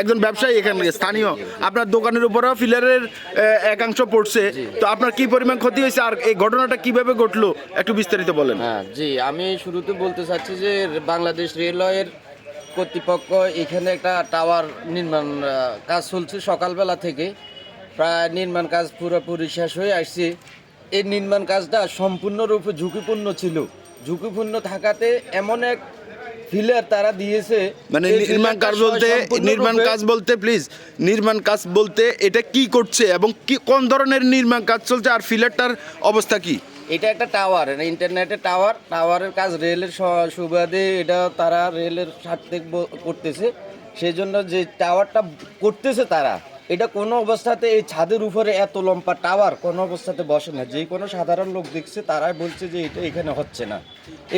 একজন ব্যবসায়ী এখানে স্থানীয়। আপনার দোকানের উপরেও ফিলারের একাংশ পড়ছে। তো আপনার কি পরিমাণ ক্ষতি হয়েছে? আর এই ঘটনাটা কীভাবে ঘটলো? একটু বিস্তারিত বলেন। হ্যাঁ জি আমি শুরুতে বলতে চাচ্ছি যে বাংলাদেশ রেলওয়ের কর্তৃপক্ষ এখানে একটা টাওয়ার নির্মাণ কাজ চলছে সকালবেলা থেকে। প্রায় নির্মাণ কাজ পুরোপুরি শেষ হয়ে আসছে। এই নির্মাণ কাজটা সম্পূর্ণরূপে ঝুঁকিপূর্ণ ছিল। ঝুঁকিপূর্ণ থাকাতে এমন এক ফিলার তারা দিয়েছে। মানে নির্মাণ কাজ বলতে নির্মাণ কাজ বলতে প্লিজ নির্মাণ কাজ বলতে এটা কি করছে এবং কি কোন ধরনের নির্মাণ কাজ চলছে আর ফিলারটার অবস্থা কি? এটা একটা টাওয়ার ইন্টারনেটের টাওয়ার টাওয়ারের কাজ রেলের সুবাদে এটা তারা রেলের স্বার্থে করতেছে। সেই জন্য যে টাওয়ারটা করতেছে তারা এটা কোনো অবস্থাতে এই ছাদের উপরে এত লম্বা টাওয়ার কোনো অবস্থাতে বসে না। যে কোনো সাধারণ লোক দেখছে, তারাই বলছে যে এটা এখানে হচ্ছে না।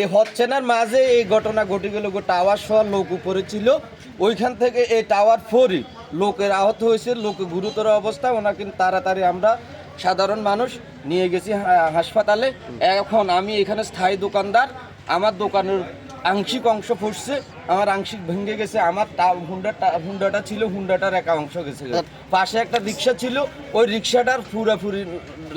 এই হচ্ছে না মাঝে এই ঘটনা ঘটে গেল টাওয়ার সহ লোক উপরে ছিল। ওইখান থেকে এই টাওয়ার ফোরই লোকের আহত হয়েছে, লোকে গুরুতর অবস্থা। ওনাকে কিন্তু তাড়াতাড়ি আমরা সাধারণ মানুষ নিয়ে গেছি হাসপাতালে। এখন আমি এখানে স্থায়ী দোকানদার। আমার দোকানের আংশিক অংশ ফুটছে আমার আংশিক ভেঙে গেছে আমার হুন্ডা হুন্ডাটা ছিল হুন্ডাটার একা অংশ গেছে। পাশে একটা রিক্সা ছিল ওই রিক্সাটার ফুরাফুরি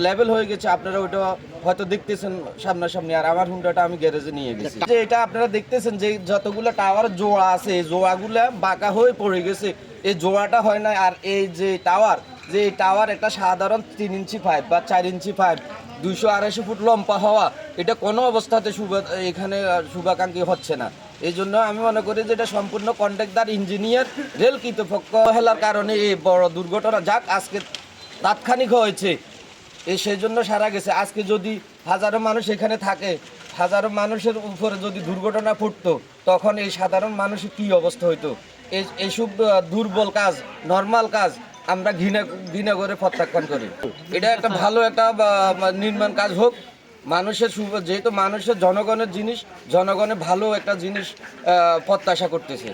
লেভেল হয়ে গেছে আপনারা ওইটা হয়তো দেখতেছেন সামনাসামনি আর আমার হুন্ডাটা আমি গ্যারেজে নিয়ে গেছি। যে এটা আপনারা দেখতেছেন যে যতগুলো টাওয়ার জোড়া আছে জোয়াগুলো বাঁকা হয়ে পড়ে গেছে এই জোড়াটা হয় না, আর এই যে টাওয়ার, যে এই টাওয়ার একটা সাধারণ তিন ইঞ্চি পাইপ বা চার ইঞ্চি পাইপ দুইশো আড়াইশো ফুট লম্বা হওয়া, এটা কোনো অবস্থাতে শুভা, এখানে শুভাকাঙ্ক্ষী হচ্ছে না। এই জন্য আমি মনে করি যে এটা সম্পূর্ণ কন্ট্রাক্টর ইঞ্জিনিয়ার রেল কর্তৃপক্ষ হেলার কারণে এই বড় দুর্ঘটনা যাক, আজকে তাৎক্ষণিক হয়েছে। এ সেই জন্য সারা গেছে। আজকে যদি হাজারো মানুষ এখানে থাকে, হাজারো মানুষের উপরে যদি দুর্ঘটনা ফুটতো, তখন এই সাধারণ মানুষের কি অবস্থা হইতো? এইসব দুর্বল কাজ নর্মাল কাজ, আমরা ঘৃণা ঘৃণা করে প্রত্যাখ্যান করি। এটা একটা ভালো একটা নির্মাণ কাজ হোক। মানুষের যেহেতু মানুষের জনগণের জিনিস জনগণের ভালো একটা জিনিস প্রত্যাশা করতেছে।